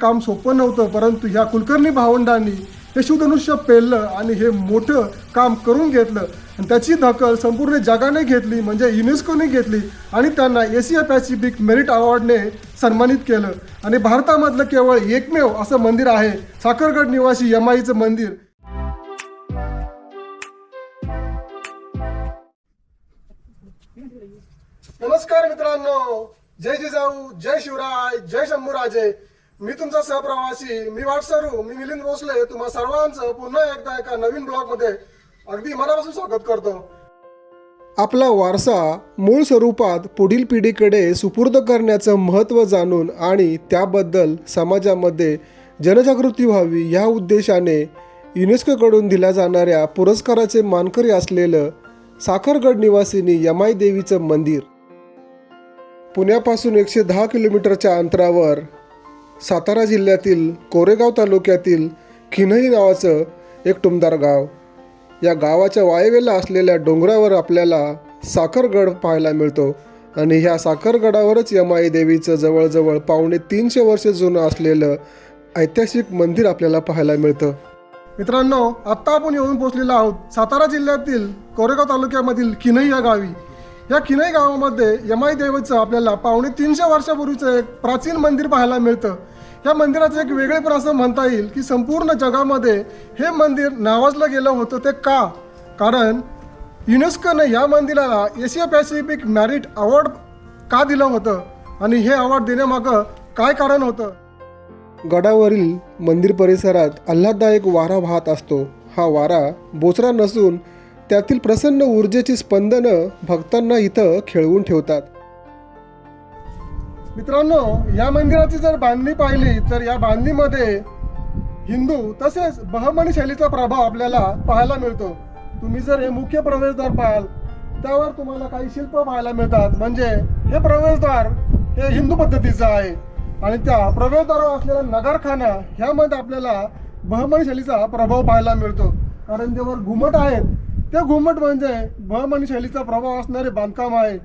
काम सोपं नव्हतं परंतु ह्या कुलकर्णी भावंडांनी हे शिवधनुष्य पेललं आणि हे मोठं काम करून घेतलं. आणि त्याची दखल संपूर्ण जगाने घेतली म्हणजे युनेस्कोने घेतली आणि त्यांना एशिया पॅसिफिक मेरिट अवॉर्डने सन्मानित केलं. आणि भारतामधलं केवळ एकमेव असं मंदिर आहे साखरगड निवासी यमाईचं मंदिर. नमस्कार मित्रांनो. जय जिजाऊ जय शिवराय जय शंभूराजे. मी तुमचा सहप्रवासी मी वाटसरू मी मिलिंद भोसले तुम्हा सर्वांचं पुन्हा एकदा एका नवीन ब्लॉगमध्ये अगदी मनापासून स्वागत करतो. आपला वारसा मूळ स्वरूपात पुढील पिढीकडे सुपूर्द करण्याचं महत्त्व जाणून आणि त्याबद्दल समाजामध्ये जनजागृती व्हावी या उद्देशाने युनेस्कोकडून दिल्या जाणाऱ्या पुरस्काराचे मानकरी असलेलं साखरगड निवासिनी यमाई देवीचं मंदिर. पुण्यापासून एकशे दहा किलोमीटरच्या अंतरावर सातारा जिल्ह्यातील कोरेगाव तालुक्यातील खिनई नावाचं एक टुमदार गाव. या गावाच्या वायव्येला असलेल्या डोंगरावर आपल्याला साखरगड पाहायला मिळतो. आणि ह्या साखरगडावरच यमाई देवीचं जवळजवळ पावणे तीनशे वर्ष जुनं असलेलं ऐतिहासिक मंदिर आपल्याला पाहायला मिळतं. मित्रांनो आत्ता आपण येऊन पोहोचलेलो आहोत सातारा जिल्ह्यातील कोरेगाव तालुक्यामधील किनई या गावी. या किनई गावामध्ये यमाई देवीचं आपल्याला पावणे तीनशे वर्षापूर्वीचं एक प्राचीन मंदिर पाहायला मिळतं. या मंदिराचं एक वेगळेपण असं म्हणता येईल की संपूर्ण जगामध्ये हे मंदिर नावाजलं गेलं होतं ते का? कारण युनेस्कोने या मंदिराला एशिया पॅसिफिक मॅरिट अवॉर्ड का दिलं होतं? आणि हे अवॉर्ड देण्यामागं काय कारण होतं? गडावरील मंदिर परिसरात आल्हाददायक वारा वाहत असतो. हा वारा बोचरा नसून त्यातील प्रसन्न ऊर्जेची स्पंदनं भक्तांना इथं खेळवून ठेवतात. मित्रांनो या मंदिराची जर बांधणी पाहिली तर या बांधणीमध्ये हिंदू तसेच बहमनी शैलीचा प्रभाव आपल्याला पाहायला मिळतो. तुम्ही जर हे मुख्य प्रवेशद्वार पाहाल त्यावर तुम्हाला काही शिल्प पाहायला मिळतात. म्हणजे हे प्रवेशद्वार हे हिंदू पद्धतीचं आहे. आणि त्या प्रवेशद्वारावर असलेला नगरखाना ह्यामध्ये आपल्याला बहमनी शैलीचा प्रभाव पाहायला मिळतो. कारण जे घुमट आहेत. ते घुमट म्हणजे बहमनी शैलीचा प्रभाव असणारे बांधकाम आहे.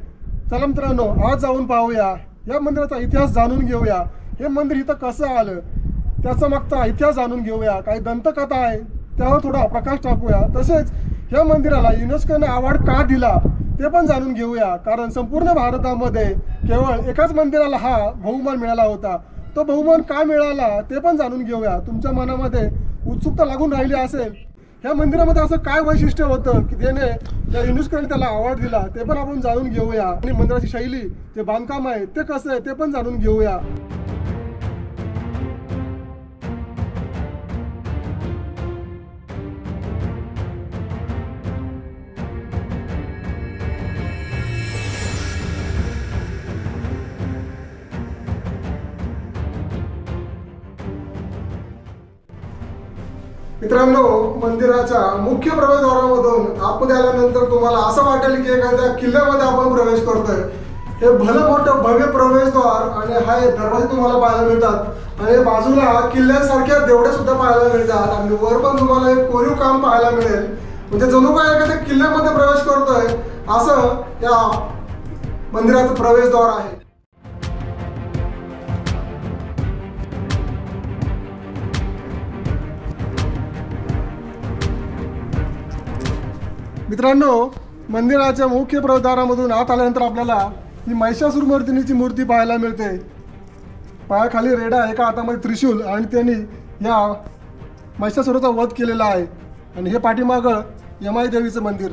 चला मित्रांनो आज जाऊन पाहूया. या मंदिराचा इतिहास जाणून घेऊया. हे मंदिर इथं कसं आलं? त्याचा मागचा इतिहास जाणून घेऊया. काही दंतकथा आहे त्यावर थोडा प्रकाश टाकूया. तसेच या मंदिराला युनेस्कोने अवॉर्ड का दिला ते पण जाणून घेऊया. कारण संपूर्ण भारतामध्ये केवळ एकाच मंदिराला हा बहुमान मिळाला होता. तो बहुमान का मिळाला ते पण जाणून घेऊया. तुमच्या मनामध्ये उत्सुकता लागून राहिली असेल ह्या मंदिरामध्ये असं काय वैशिष्ट्य होतं की त्याने त्या युनेस्कोने त्याला अवॉर्ड दिला ते पण आपण जाणून घेऊया. आणि मंदिराची शैली जे बांधकाम आहे ते कसं आहे ते पण जाणून घेऊया. मित्रांनो मंदिराच्या मुख्य प्रवेशद्वारामधून आतमध्ये आल्यानंतर तुम्हाला असं वाटेल की एखाद्या किल्ल्यामध्ये आपण प्रवेश करतोय. हे भलं मोठं भव्य प्रवेशद्वार आणि हा हे दरवाजे तुम्हाला पाहायला मिळतात. आणि बाजूला किल्ल्यासारख्या देवड्या सुद्धा पाहायला मिळतात आणि वर पण तुम्हाला एक कोरीव काम पाहायला मिळेल. म्हणजे जणू काय एखाद्या किल्ल्यामध्ये प्रवेश करतोय असं या मंदिराचं प्रवेशद्वार आहे. मित्रांनो मंदिराच्या मुख्य प्रवेशद्वारामधून आत आल्यानंतर आपल्याला ही महिषासुरमर्दिनीची मूर्ती पाहायला मिळते. पायाखाली रेडा एका हातामध्ये त्रिशूल आणि त्यांनी या महिषासुराचा वध केलेला आहे. आणि हे पाठीमागं यमाई देवीचं मंदिर.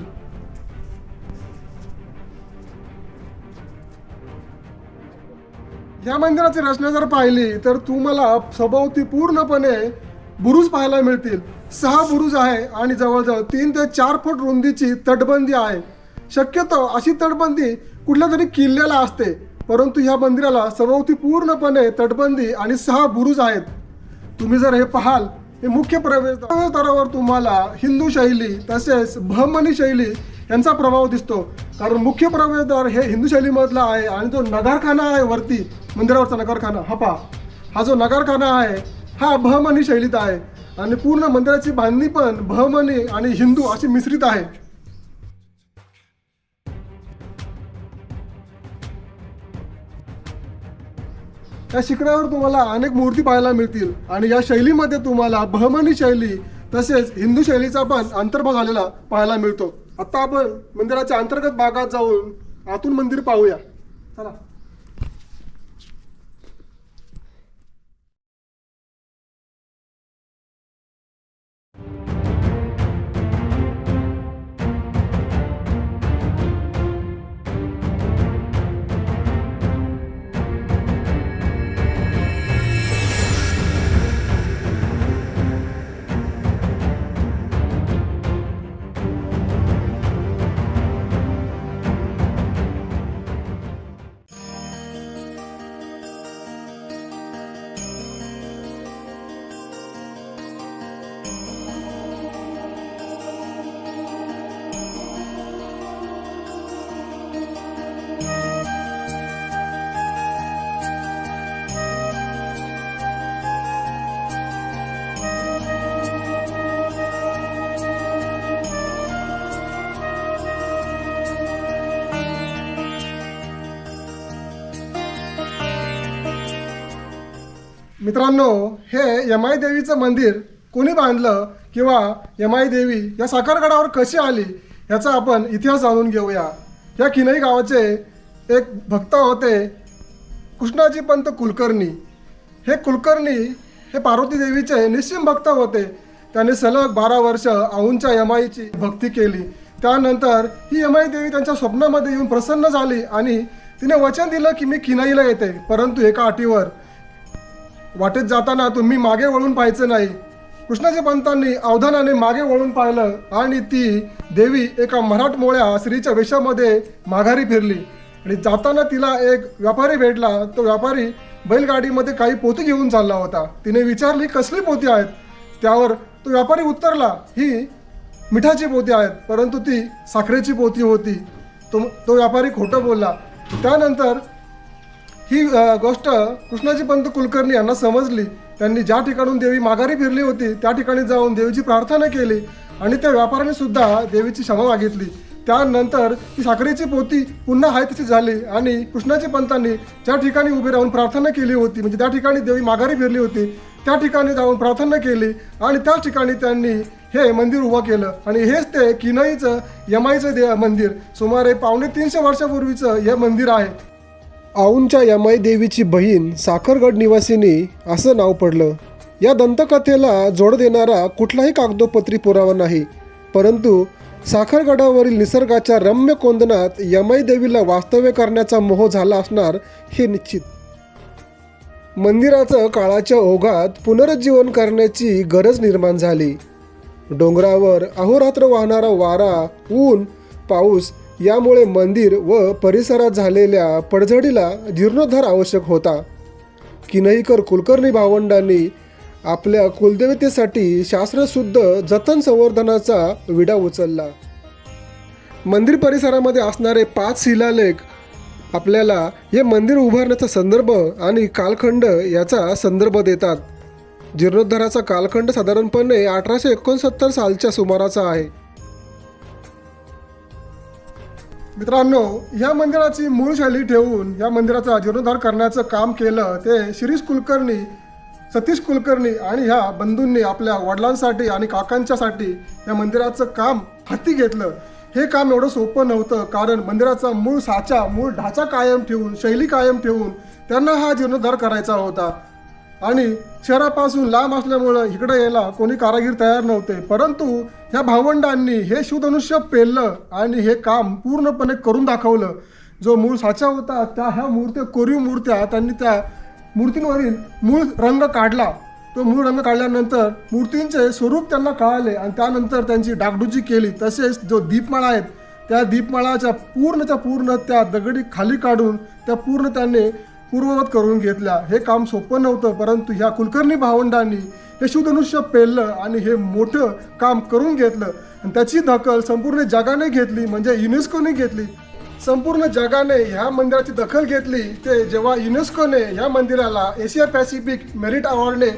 या मंदिराची रचना जर पाहिली तर तुम्हाला सभोवती पूर्णपणे बुरुज पाहायला मिळतील. सहा बुरुज आहे आणि जवळजवळ तीन ते चार फूट रुंदीची तटबंदी आहे. शक्यतो अशी तटबंदी कुठल्या तरी किल्ल्याला असते परंतु ह्या मंदिराला सभोवती पूर्णपणे तटबंदी आणि सहा बुरुज आहेत. तुम्ही जर हे पाहाल हे मुख्य प्रवेश प्रवेशद्वारावर तुम्हाला हिंदू शैली तसेच बहमनी शैली यांचा प्रभाव दिसतो. कारण मुख्य प्रवेशद्वार हे हिंदू शैलीमधला आहे आणि जो नगारखाना आहे वरती मंदिरावरचा नगारखाना हा पहा. हा जो नगारखाना आहे हा बहमनी शैलीत आहे. आणि पूर्ण मंदिराची बांधणी पण बहमनी आणि हिंदू अशी मिश्रित आहे. या शिखरावर तुम्हाला अनेक मूर्ती पाहायला मिळतील आणि या शैलीमध्ये तुम्हाला बहमनी शैली तसेच हिंदू शैलीचा पण अंतर्भाव झालेला पाहायला मिळतो. आता आपण मंदिराच्या अंतर्गत भागात जाऊन आतून मंदिर पाहूया. चला. मित्रांनो हे यमाई देवीचं मंदिर कोणी बांधलं किंवा यमाई देवी या साखरगडावर कशी आली याचा आपण इतिहास जाणून घेऊया. या किनई गावाचे एक भक्त होते कृष्णाजी पंत कुलकर्णी. हे कुलकर्णी हे पार्वती देवीचे निश्चिम भक्त होते. त्यांनी सलग बारा वर्ष आऊंच्या यमाईची भक्ती केली. त्यानंतर ही यमाई देवी त्यांच्या स्वप्नामध्ये येऊन प्रसन्न झाली आणि तिने वचन दिलं की मी किनाईला येते परंतु एका अटीवर वाटेत जाताना तुम्ही मागे वळून पाहायचं नाही. कृष्णाजी पंतांनी अवधानाने मागे वळून पाहिलं आणि ती देवी एका मराठमोळ्या स्त्रीच्या वेशामध्ये माघारी फिरली. आणि जाताना तिला एक व्यापारी भेटला. तो व्यापारी बैलगाडीमध्ये काही पोती घेऊन चालला होता. तिने विचारली कसली पोती आहेत? त्यावर तो व्यापारी उत्तरला ही मिठाची पोती आहेत परंतु ती साखरेची पोती होती. तो तो व्यापारी खोटं बोलला. त्यानंतर ही गोष्ट कृष्णाजी पंत कुलकर्णी यांना समजली. त्यांनी ज्या ठिकाणून देवी माघारी फिरली होती त्या ठिकाणी जाऊन देवीची प्रार्थना केली आणि त्या व्यापाऱ्याने सुद्धा देवीची क्षमा मागितली. त्यानंतर ती साखरेची पोती पुन्हा हाय तशी झाली आणि कृष्णाजी पंतांनी ज्या ठिकाणी उभी राहून प्रार्थना केली होती म्हणजे त्या ठिकाणी देवी माघारी फिरली होती त्या ठिकाणी जाऊन प्रार्थना केली आणि त्याच ठिकाणी त्यांनी हे मंदिर उभं केलं. आणि हेच ते किनईचं यमाईचं दे मंदिर. सुमारे पावणे तीनशे वर्षापूर्वीचं हे मंदिर आहे. आऊंच्या यमाई देवीची बहीण साखरगड निवासिनी असं नाव पडलं. या दंतकथेला जोड देणारा कुठलाही कागदोपत्री पुरावा नाही. परंतु साखरगडावरील निसर्गाच्या रम्य कोंदनात यमाई देवीला वास्तव्य करण्याचा मोह झाला असणार हे निश्चित. मंदिराचं काळाच्या ओघात पुनरुज्जीवन करण्याची गरज निर्माण झाली. डोंगरावर अहोरात्र वाहणारा वारा ऊन पाऊस यामुळे मंदिर व परिसरात झालेल्या पडझडीला जीर्णोद्धार आवश्यक होता. किनईकर कुलकर्णी भावंडांनी आपल्या कुलदेवतेसाठी शास्त्रशुद्ध जतन संवर्धनाचा विडा उचलला. मंदिर परिसरामध्ये असणारे पाच शिलालेख आपल्याला हे मंदिर उभारण्याचा संदर्भ आणि कालखंड याचा संदर्भ देतात. जीर्णोद्धाराचा कालखंड साधारणपणे अठराशे एकोणसत्तर सालच्या सुमाराचा आहे. मित्रांनो या मंदिराची मूळ शैली ठेवून या मंदिराचा जीर्णोद्धार करण्याचं काम केलं ते शिरीष कुलकर्णी सतीश कुलकर्णी आणि ह्या बंधूंनी आपल्या वडिलांसाठी आणि काकांच्यासाठी या मंदिराचं काम हाती घेतलं. हे काम एवढं सोपं नव्हतं कारण मंदिराचा मूळ साचा मूळ ढाचा कायम ठेवून शैली कायम ठेवून त्यांना हा जीर्णोद्धार करायचा होता. आणि शहरापासून लांब असल्यामुळं इकडे यायला कोणी कारागीर तयार नव्हते. परंतु ह्या भावंडांनी हे शिवधनुष्य पेललं आणि हे काम पूर्णपणे करून दाखवलं. जो मूळ साचा होता त्या ह्या मूर्त्या कोरीव मूर्त्या त्यांनी त्या मूर्तींवरील मूळ रंग काढला. तो मूळ रंग काढल्यानंतर मूर्तींचे स्वरूप त्यांना कळाले आणि त्यानंतर त्यांची डागडुजी केली. तसेच जो दीपमाळा आहेत त्या दीपमाळाच्या पूर्णच्या पूर्ण त्या दगडी खाली काढून त्या पूर्ण त्यांनी पूर्ववत करून घेतल्या हे काम सोपं नव्हतं परंतु ह्या कुलकर्णी भावंडांनी हे शिवधनुष्य पेललं आणि हे मोठं काम करून घेतलं. आणि त्याची दखल संपूर्ण जगाने घेतली म्हणजे युनेस्कोने घेतली. संपूर्ण जगाने ह्या मंदिराची दखल घेतली. ते जेव्हा युनेस्कोने ह्या मंदिराला एशिया पॅसिफिक मेरिट अवॉर्डने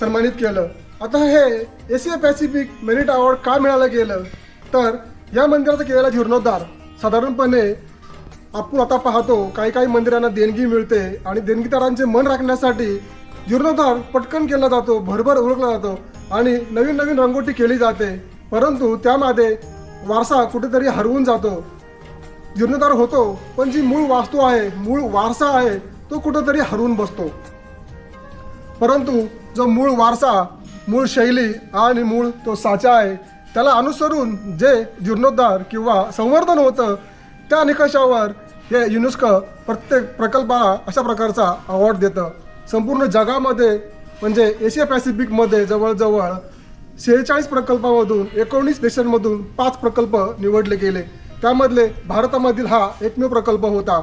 सन्मानित केलं. आता हे एशिया पॅसिफिक मेरिट अवॉर्ड का मिळालं गेलं? तर या मंदिराचा केलेला जीर्णोद्धार साधारणपणे आपण आता पाहतो काही काही मंदिरांना देणगी मिळते आणि देणगीदारांचे मन राखण्यासाठी जीर्णोद्धार पटकन केला जातो भरभर ओळखला जातो आणि नवीन नवीन रंगोटी केली जाते. परंतु त्यामध्ये वारसा कुठेतरी हरवून जातो. जीर्णोद्धार होतो पण जी मूळ वास्तू आहे मूळ वारसा आहे तो कुठेतरी हरवून बसतो. परंतु जो मूळ वारसा मूळ शैली आणि मूळ तो साचा आहे त्याला अनुसरून जे जीर्णोद्धार किंवा संवर्धन होतं त्या निकषावर हे युनेस्को प्रत्येक प्रकल्पाला अशा प्रकारचा अवॉर्ड देतं. संपूर्ण जगामध्ये म्हणजे एशिया पॅसिफिकमध्ये जवळजवळ शेहेचाळीस प्रकल्पामधून एकोणीस देशांमधून पाच प्रकल्प निवडले गेले. त्यामधले भारतामधील हा एकमेव प्रकल्प होता.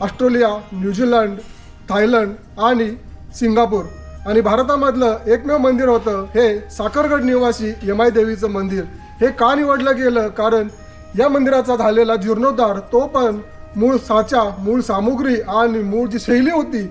ऑस्ट्रेलिया न्यूझीलंड थायलंड आणि सिंगापूर. आणि भारतामधलं एकमेव मंदिर होतं हे साखरगड निवासी यमाई देवीचं मंदिर. हे का निवडलं गेलं? कारण या मंदिराचा झालेला जीर्णोद्धार तो पण मूळ साचा मूळ सामुग्री आणि मूळ जी शैली होती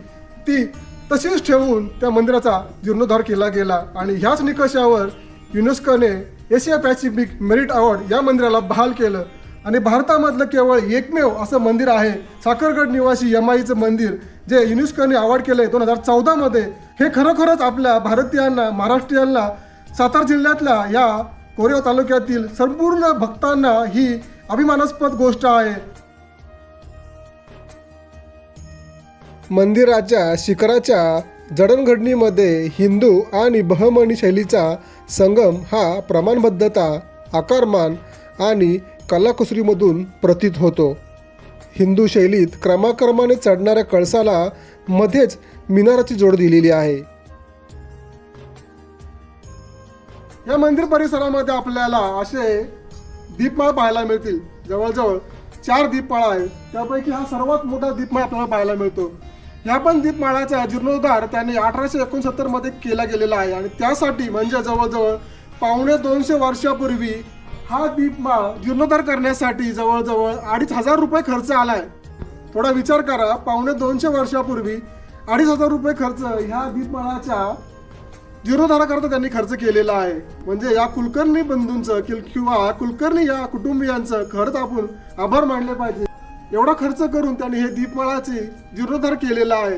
ती तशीच ठेवून त्या मंदिराचा जीर्णोद्धार केला गेला. आणि ह्याच निकषावर युनेस्कोने एशिया पॅसिफिक मेरिट अवॉर्ड या मंदिराला बहाल केलं. आणि भारतामधलं केवळ एकमेव असं मंदिर आहे साखरगड निवासी यमाईचं मंदिर जे युनेस्कोने अवॉर्ड केलंय दोन हजार चौदामध्ये हे खरोखरच आपल्या भारतीयांना महाराष्ट्रीयांना सातारा जिल्ह्यातल्या या कोरेगाव तालुक्यातील संपूर्ण भक्तांना ही अभिमानास्पद गोष्ट आहे. मंदिराच्या शिखराच्या जडणघडणीमध्ये हिंदू आणि बहमनी शैलीचा संगम हा प्रमाणबद्धता आकारमान आणि कलाकुसरीमधून प्रतीत होतो. हिंदू शैलीत क्रमाक्रमाने चढणाऱ्या कळसाला मध्येच मिनाराची जोड दिलेली आहे. या मंदिर परिसरामध्ये आपल्याला असे दीपमाळ पाहायला मिळतील. जवळजवळ चार दीपमाळ आहेत. त्यापैकी हा सर्वात मोठा दीपमाळ आपल्याला पाहायला मिळतो. ह्या पण दीपमाळाचा जीर्णोद्धार त्यांनी अठराशे एकोणसत्तरमध्ये केला गेलेला आहे. आणि त्यासाठी म्हणजे जवळजवळ पावणे दोनशे वर्षापूर्वी हा दीपमाळ जीर्णोद्धार करण्यासाठी जवळजवळ अडीच हजार रुपये खर्च आलाय. थोडा विचार करा पावणे दोनशे वर्षापूर्वी अडीच हजार रुपये खर्च ह्या दीपमाळाच्या जीर्णोद्धाराकरता त्यांनी खर्च केलेला आहे. म्हणजे या कुलकर्णी बंधूंचं किल- किंवा कुलकर्णी या कुटुंबियांचं खरंच आपण आभार मानले पाहिजे. एवढा खर्च करून त्यांनी हे दीपमाळाचे जीर्णोद्धार केलेला आहे.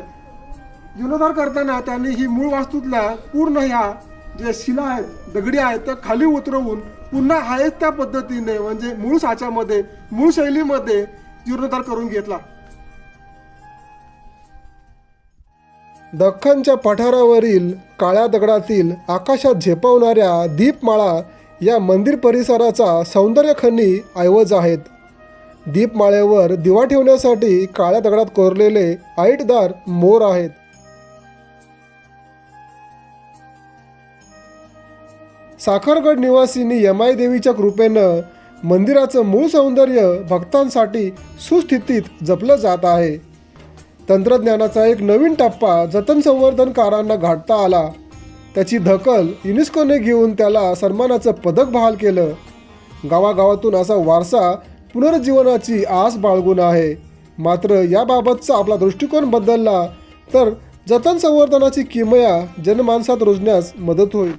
जीर्णोद्धार करताना त्यांनी ही मूळ वास्तूतल्या पूर्ण ह्या जे शिला आहेत दगडी आहेत त्या खाली उतरवून पुन्हा आहेच त्या पद्धतीने म्हणजे मूळ साच्यामध्ये मूळ शैलीमध्ये जीर्णोद्धार करून घेतला. दख्खनच्या पठारावरील काळ्या दगडातील आकाशात झेपावणाऱ्या दीपमाळा या मंदिर परिसराचा सौंदर्यखनी ऐवज आहेत. दीपमाळेवर दिवा ठेवण्यासाठी काळ्या दगडात कोरलेले आईटदार मोर आहेत. साखरगड निवासींनी यमाई देवीच्या कृपेनं मंदिराचं मूळ सौंदर्य भक्तांसाठी सुस्थितीत जपलं जात आहे. तंत्रज्ञानाचा एक नवीन टप्पा जतन संवर्धनकारांना गाठता आला. त्याची दखल युनेस्कोने घेऊन त्याला सन्मानाचं पदक बहाल केलं. गावागावातून असा वारसा पुनरुज्जीवनाची आस बाळगून आहे. मात्र याबाबतचा आपला दृष्टिकोन बदलला तर जतन संवर्धनाची किमया जनमानसात रुजण्यास मदत होईल.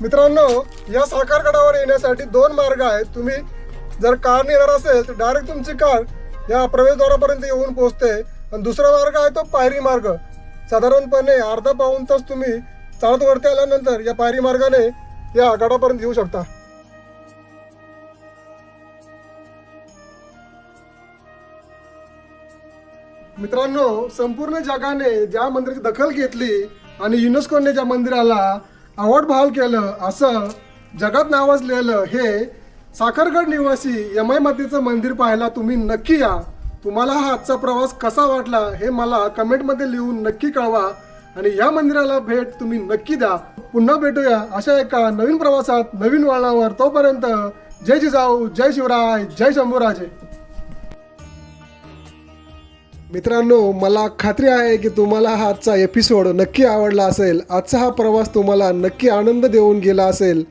मित्रांनो या साखरगडावर येण्यासाठी दोन मार्ग आहेत. तुम्ही जर कार येणार असेल तर डायरेक्ट तुमची कार या प्रवेशद्वारापर्यंत येऊन पोहोचते. आणि दुसरा मार्ग आहे तो पायरी मार्ग. साधारणपणे अर्धा पाऊन तास तुम्ही चालत वरती आल्यानंतर या पायरी मार्गाने या आघाडापर्यंत येऊ शकता. मित्रांनो संपूर्ण जगाने ज्या मंदिराची दखल घेतली आणि युनेस्कोने ज्या मंदिराला अवॉर्ड बहाल केलं असं जगात नावाजलेलं हे साखरगड निवासी यमाई मातेचं मंदिर पाहायला तुम्ही नक्की या. तुम्हाला हा आजचा प्रवास कसा वाटला हे मला कमेंटमध्ये लिहून नक्की कळवा. आणि या मंदिराला भेट तुम्ही नक्की द्या. पुन्हा भेटूया अशा एका नवीन प्रवासात नवीन वळणावर. तोपर्यंत जय जिजाऊ जय शिवराय जय शंभूराजे. मित्रांनो मला खात्री आहे की तुम्हाला हा आजचा एपिसोड नक्की आवडला असेल. आजचा हा प्रवास तुम्हाला नक्की आनंद देऊन गेला असेल.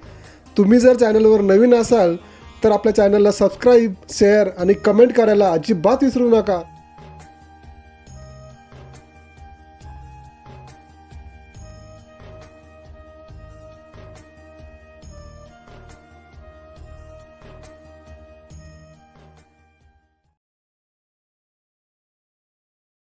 तुम्ही जर चॅनलवर नवीन असाल तर आपल्या चॅनलला सबस्क्राईब शेअर आणि कमेंट करायला अजिबात विसरू नका.